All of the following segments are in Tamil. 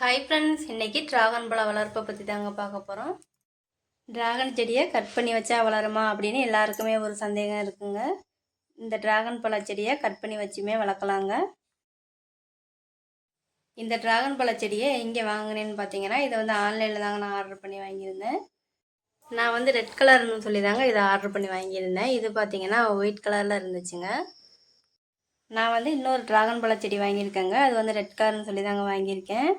ஹாய் ஃப்ரெண்ட்ஸ் இன்றைக்கி ட்ராகன் பழ வளர்ப்பை பற்றி தாங்க பார்க்க போகிறோம் ட்ராகன் செடியை கட் பண்ணி வச்சா வளருமா அப்படின்னு எல்லாருக்குமே ஒரு சந்தேகம் இருக்குங்க. இந்த ட்ராகன் பழ செடியை கட் பண்ணி வச்சுமே வளர்க்கலாங்க. இந்த ட்ராகன் பழ செடியை எங்கே வாங்கினேன்னு பார்த்தீங்கன்னா இதை வந்து ஆன்லைனில் தாங்க நான் ஆர்டர் பண்ணி வாங்கியிருந்தேன். நான் வந்து ரெட் கலர்னு சொல்லி தாங்க இதை ஆர்டர் பண்ணி வாங்கியிருந்தேன். இது பார்த்தீங்கன்னா ஒயிட் கலரில் இருந்துச்சுங்க. நான் வந்து இன்னொரு ட்ராகன் பழ செடி வாங்கியிருக்கேங்க. அது வந்து ரெட் கலர்னு சொல்லி தாங்க வாங்கியிருக்கேன்.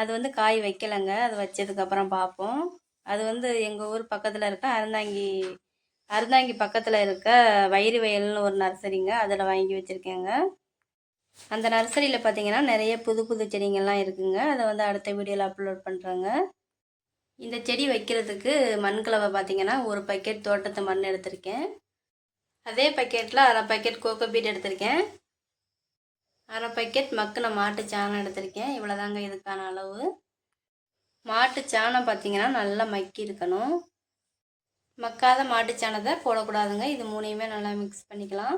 அது வந்து காய் வைக்கலைங்க. அது வச்சதுக்கப்புறம் பார்ப்போம் அது வந்து எங்கள் ஊர் பக்கத்தில் இருக்க அருந்தாங்கி அருந்தாங்கி பக்கத்தில் இருக்க வயிறு வயல்னு ஒரு நர்சரிங்க. அதில் வாங்கி வச்சுருக்கேங்க. அந்த நர்சரியில் பார்த்தீங்கன்னா நிறைய புது புது செடிங்கள்லாம் இருக்குங்க. அதை வந்து அடுத்த வீடியோவில் அப்லோட் பண்ணுறேங்க இந்த செடி வைக்கிறதுக்கு மண்கலவை பார்த்தீங்கன்னா ஒரு பக்கெட் தோட்டத்து மண் எடுத்திருக்கேன். அதே பக்கெட்டில் அரை பக்கெட் கோகோ பீட் எடுத்திருக்கேன். அரை பக்கெட் மக்கின மாட்டு சாணம் எடுத்திருக்கேன். இவ்வளோதாங்க இதுக்கான அளவு. மாட்டு சாணம் பார்த்தீங்கன்னா நல்லா மக்கி இருக்கணும். மக்காத மாட்டு சாணத்தை போடக்கூடாதுங்க. இது மூணையுமே நல்லா மிக்ஸ் பண்ணிக்கலாம்.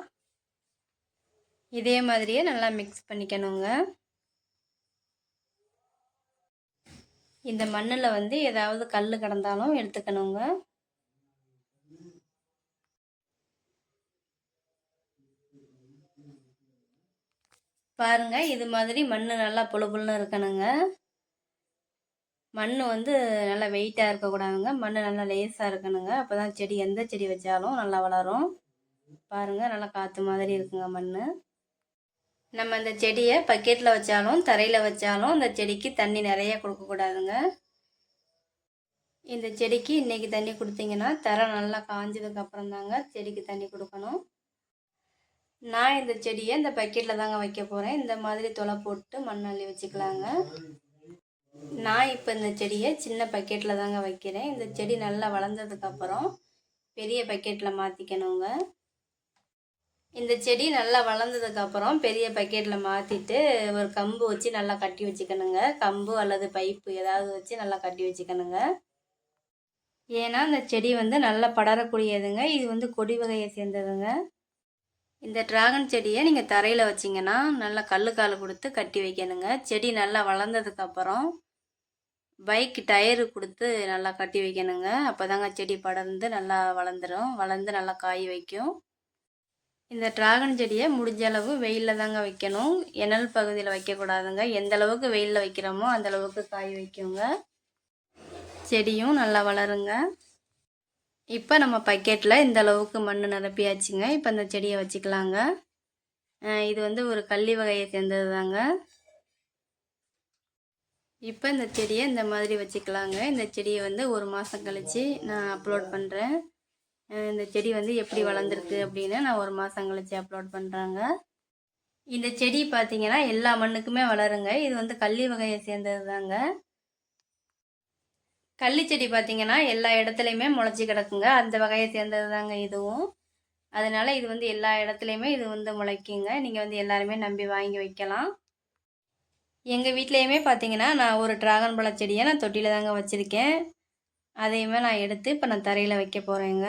இதே மாதிரியே நல்லா மிக்ஸ் பண்ணிக்கணுங்க. இந்த மண்ணில் வந்து ஏதாவது கல் கிடந்தாலும் எடுத்துக்கணுங்க. பாருங்க இது மாதிரி மண் நல்லா புழு புழுன்னு இருக்கணுங்க. மண் வந்து நல்லா வெயிட்டாக இருக்கக்கூடாதுங்க மண் நல்லா லேஸாக இருக்கணுங்க. அப்போ தான் செடி எந்த செடி வச்சாலும் நல்லா வளரும். பாருங்கள் நல்லா காற்று மாதிரி இருக்குங்க மண் நம்ம இந்த செடியை பக்கெட்டில் வச்சாலும் தரையில் வச்சாலும் இந்த செடிக்கு தண்ணி நிறைய கொடுக்கக்கூடாதுங்க இந்த செடிக்கு இன்றைக்கி தண்ணி கொடுத்தீங்கன்னா தரை நல்லா காஞ்சதுக்கப்புறம் தாங்க செடிக்கு தண்ணி கொடுக்கணும். நான் இந்த செடியை இந்த பக்கெட்டில் தாங்க வைக்க போகிறேன் இந்த மாதிரி தொலை போட்டு மண்ணள்ளி வச்சுக்கலாங்க. நான் இப்போ இந்த செடியை சின்ன பக்கெட்டில் தாங்க வைக்கிறேன். இந்த செடி நல்லா வளர்ந்ததுக்கப்புறம் பெரிய பக்கெட்டில் மாற்றிக்கணுங்க இந்த செடி நல்லா வளர்ந்ததுக்கப்புறம் பெரிய பக்கெட்டில் மாற்றிட்டு ஒரு கம்பு வச்சு நல்லா கட்டி வச்சுக்கணுங்க. கம்பு அல்லது பைப்பு ஏதாவது வச்சு நல்லா கட்டி வச்சுக்கணுங்க. ஏன்னா இந்த செடி வந்து நல்லா படரக்கூடியதுங்க. இது வந்து கொடி வகையை சேர்ந்ததுங்க. இந்த ட்ராகன் செடியை நீங்கள் தரையில் வச்சிங்கன்னா நல்லா கல் கால் கொடுத்து கட்டி வைக்கணுங்க. செடி நல்லா வளர்ந்ததுக்கப்புறம் பைக் டயரு கொடுத்து நல்லா கட்டி வைக்கணுங்க. அப்போ தாங்க செடி படர்ந்து நல்லா வளர்ந்துடும் வளர்ந்து நல்லா காய் வைக்கும். இந்த ட்ராகன் செடியை முடிஞ்ச அளவு வெயிலில் தாங்க வைக்கணும். எனல் பகுதியில் வைக்கக்கூடாதுங்க. எந்த அளவுக்கு வெயிலில் வைக்கிறோமோ அந்த அளவுக்கு காய் வைக்குங்க. செடியும் நல்லா வளருங்க. இப்போ நம்ம பக்கெட்டில் இந்த அளவுக்கு மண் நிரப்பியாச்சுங்க. இப்போ இந்த செடியை வச்சுக்கலாங்க. இது வந்து ஒரு கள்ளி வகையை சேர்ந்தது தாங்க இப்போ இந்த செடியை இந்த மாதிரி வச்சுக்கலாங்க. இந்த செடியை வந்து ஒரு மாதம் கழித்து நான் அப்லோட் பண்ணுறேன் இந்த செடி வந்து எப்படி வளர்ந்துருக்கு அப்படின்னு நான் ஒரு மாதம் கழித்து அப்லோட் பண்ணுறாங்க இந்த செடி பார்த்திங்கன்னா எல்லா மண்ணுக்குமே வளருங்க. இது வந்து கள்ளி வகையை சேர்ந்தது தாங்க கள்ளி செடி பார்த்தீங்கன்னா எல்லா இடத்துலையுமே முளைச்சி கிடக்குங்க. அந்த வகையை சேர்ந்தது தாங்க இதுவும். அதனால் இது வந்து எல்லா இடத்துலையுமே இது வந்து முளைக்குங்க. நீங்கள் வந்து எல்லாருமே நம்பி வாங்கி வைக்கலாம். எங்கள் வீட்லேயுமே பார்த்தீங்கன்னா நான் ஒரு ட்ராகன் பழ செடியை நான் தொட்டியில் தாங்க வச்சுருக்கேன். அதையுமே நான் எடுத்து இப்போ நான் தரையில் வைக்க போகிறேங்க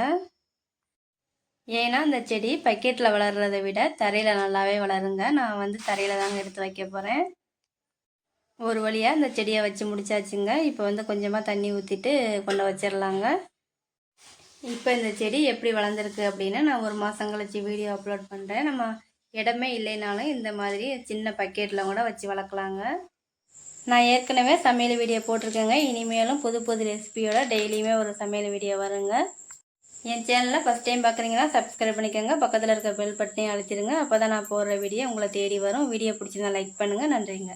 ஏன்னா அந்த செடி பக்கெட்டில் வளர்கிறத விட தரையில் நல்லாவே வளருங்க. நான் வந்து தரையில் தாங்க எடுத்து வைக்க போகிறேன் ஒரு வழியாக இந்த செடியை வச்சு முடிச்சாச்சுங்க. இப்போ வந்து கொஞ்சமாக தண்ணி ஊற்றிட்டு கொண்டு வச்சிடலாங்க இப்போ இந்த செடி எப்படி வளர்ந்துருக்கு அப்படின்னு நான் ஒரு மாதம் கழிச்சு வீடியோ அப்லோட் பண்ணுறேன் நம்ம இடமே இல்லைனாலும் இந்த மாதிரி சின்ன பக்கெட்டில் கூட வச்சு வளர்க்கலாங்க. நான் ஏற்கனவே சமையல் வீடியோ போட்டிருக்கேங்க. இனிமேலும் புது புது ரெசிபியோட டெய்லியுமே ஒரு சமையல் வீடியோ வருங்க. என் சேனலில் ஃபஸ்ட் டைம் பார்க்குறீங்கன்னா சப்ஸ்கிரைப் பண்ணிக்கோங்க. பக்கத்தில் இருக்க பெல் பட்டனையும் அழுத்திடுங்க. அப்போ தான் நான் போடுற வீடியோ உங்களை தேடி வரும். வீடியோ பிடிச்சிருந்தா லைக் பண்ணுங்கள் நன்றிங்க.